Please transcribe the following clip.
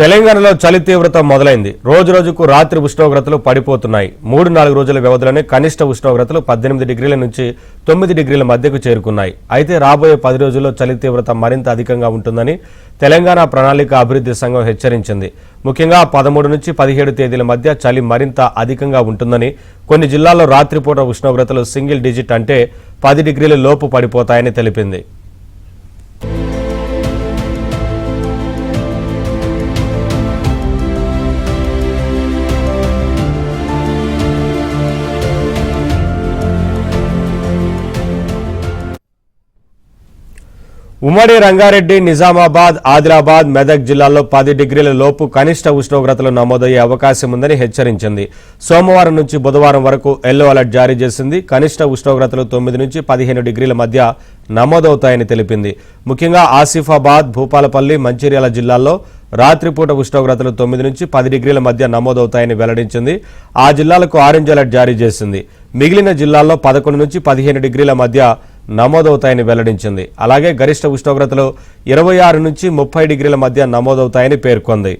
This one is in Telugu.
తెలంగాణలో చలి తీవ్రత మొదలైంది. రోజు రోజుకు రాత్రి ఉష్ణోగ్రతలు పడిపోతున్నాయి. మూడు నాలుగు రోజుల వ్యవధిలోనే కనిష్ట ఉష్ణోగ్రతలు పద్దెనిమిది డిగ్రీల నుంచి తొమ్మిది డిగ్రీల మధ్యకు చేరుకున్నాయి. అయితే రాబోయే పది రోజుల్లో చలి తీవ్రత మరింత అధికంగా ఉంటుందని తెలంగాణ ప్రణాళిక అభివృద్ధి సంఘం హెచ్చరించింది. ముఖ్యంగా పదమూడు నుంచి పదిహేడు తేదీల మధ్య చలి మరింత అధికంగా ఉంటుందని కొన్ని జిల్లాల్లో రాత్రిపూట ఉష్ణోగ్రతలు సింగిల్ డిజిట్ అంటే పది డిగ్రీల లోపు పడిపోతాయని తెలిపింది. ఉమ్మడి రంగారెడ్డి నిజామాబాద్ ఆదిలాబాద్ మెదక్ జిల్లాల్లో పది డిగ్రీల లోపు కనిష్ట ఉష్ణోగ్రతలు నమోదయ్యే అవకాశం ఉందని హెచ్చరించింది. సోమవారం నుంచి బుధవారం వరకు ఎల్లో అలర్ట్ జారీ చేసింది. కనిష్ట ఉష్ణోగ్రతలు తొమ్మిది నుంచి పదిహేను డిగ్రీల మధ్య నమోదవుతాయని తెలిపింది. ముఖ్యంగా ఆసిఫాబాద్ భూపాలపల్లి మంచిర్యాల జిల్లాల్లో రాత్రిపూట ఉష్ణోగ్రతలు తొమ్మిది నుంచి పది డిగ్రీల మధ్య నమోదవుతాయని వెల్లడించింది. ఆ జిల్లాలకు ఆరెంజ్ అలర్ట్ జారీ చేసింది. మిగిలిన జిల్లాల్లో పదకొండు నుంచి పదిహేను డిగ్రీల మధ్య నమోదవుతాయని వెల్లడించింది. అలాగే గరిష్ట ఉష్ణోగ్రతలు ఇరవై ఆరు నుంచి ముప్పై డిగ్రీల మధ్య నమోదవుతాయని పేర్కొంది.